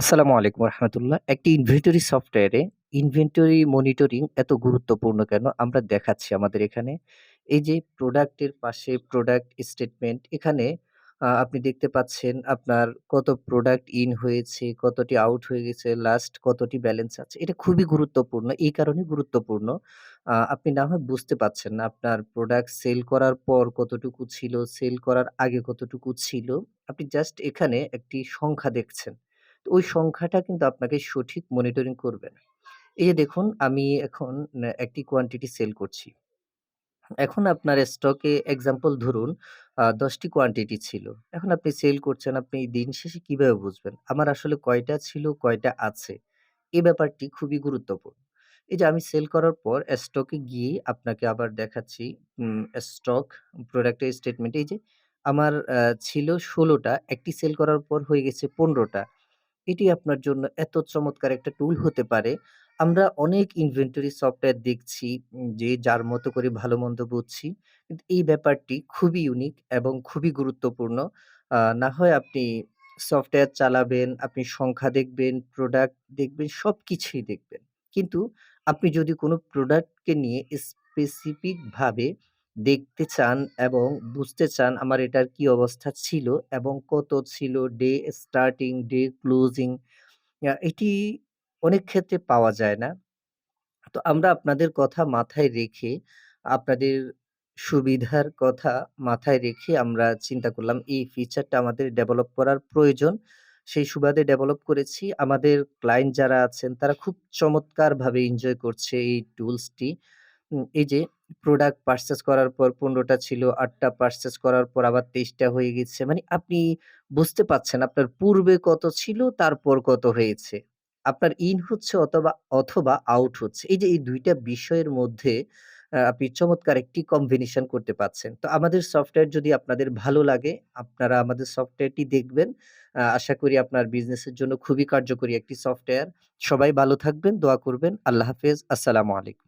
আসসালামু আলাইকুম রহমতুল্লাহ। একটি ইনভেন্টরি সফটওয়্যারে ইনভেন্টরি মনিটরিং এত গুরুত্বপূর্ণ কেন? আমরা দেখাচ্ছি আমাদের এখানে। এই যে প্রোডাক্টের পাশে প্রোডাক্ট স্টেটমেন্ট এখানে আপনি দেখতে পাচ্ছেন আপনার কত প্রোডাক্ট ইন হয়েছে, কতটি আউট হয়ে গেছে, লাস্ট কতটি ব্যালেন্স আছে। এটা খুবই গুরুত্বপূর্ণ। এই কারণে গুরুত্বপূর্ণ। আপনি না হয় বুঝতে পারছেন না আপনার প্রোডাক্ট সেল করার পর কতটুকু ছিল, সেল করার আগে কতটুকু ছিল। আপনি জাস্ট এখানে একটি সংখ্যা দেখছেন। ওই সংখ্যাটা কিন্তু আপনাকে সঠিক মনিটরিং করবে না। এই যে দেখুন আমি এখন একটি কোয়ান্টিটি সেল করছি। এখন আপনার স্টকে এক্সাম্পল ধরুন দশটি কোয়ান্টিটি ছিল। এখন আপনি সেল করছেন, আপনি দিন শেষে কীভাবে বুঝবেন? আমার আসলে কয়টা ছিল, কয়টা আছে? এই ব্যাপারটি খুবই গুরুত্বপূর্ণ। এই যে আমি সেল করার পর স্টকে গিয়ে আপনাকে আবার দেখাচ্ছি স্টক প্রোডাক্টের স্টেটমেন্ট এই যে আমার ছিল ষোলোটা একটি সেল করার পর হয়ে গেছে ১৫ টা। এটি আপনার জন্য এত চমৎকার একটা টুল হতে পারে। আমরা অনেক ইনভেন্টরি সফটওয়্যার দেখছি যে যার মতো করে ভালো-মন্দ বুঝছি। কিন্তু এই ব্যাপারটি খুবই ইউনিক এবং খুবই গুরুত্বপূর্ণ। না হয় আপনি সফটওয়্যার চালাবেন, আপনি সংখ্যা দেখবেন, প্রোডাক্ট দেখবেন, সবকিছুই দেখবেন। কিন্তু আপনি যদি কোনো প্রোডাক্টকে নিয়ে স্পেসিফিক ভাবে দেখতে চান এবং বুঝতে চান আমার এটার কি অবস্থা ছিল এবং কত ছিল, ডে স্টার্টিং, ডে ক্লোজিং এটি অনেক ক্ষেত্রে পাওয়া যায় না। তো আমরা আপনাদের কথা মাথায় রেখে, আপনাদের সুবিধার কথা মাথায় রেখে আমরা চিন্তা করলাম এই ফিচারটা আমাদের ডেভেলপ করার প্রয়োজন। সেই সুবাদে ডেভেলপ করেছি। আমাদের ক্লায়েন্ট যারা আছেন তারা খুব চমৎকারভাবে এনজয় করছে এই টুলসটি। এই যে প্রোডাক্ট পারচেজ করার পর ১৫ টা ছিল, ৮ টা করার পর আবার ২৩ টা হয়ে গেছে। মানে আপনি বুঝতে পারছেন আপনার পূর্বে কত ছিল, তারপর কত হয়েছে। আপনার ইন হচ্ছে অথবা অথবা আউট হচ্ছে। এই যে এই ২ টা বিষয়ের মধ্যে আপনি চমৎকার একটি কম্বিনেশন করতে পারছেন। তো আমাদের সফটওয়্যার যদি আপনাদের ভালো লাগে, আপনারা আমাদের সফটওয়্যারটি দেখবেন। আশা করি আপনার বিজনেসের জন্য খুবই কার্যকরী একটি সফটওয়্যার। সবাই ভালো থাকবেন, দোয়া করবেন। আল্লাহ হাফেজ। আসসালামু আলাইকুম।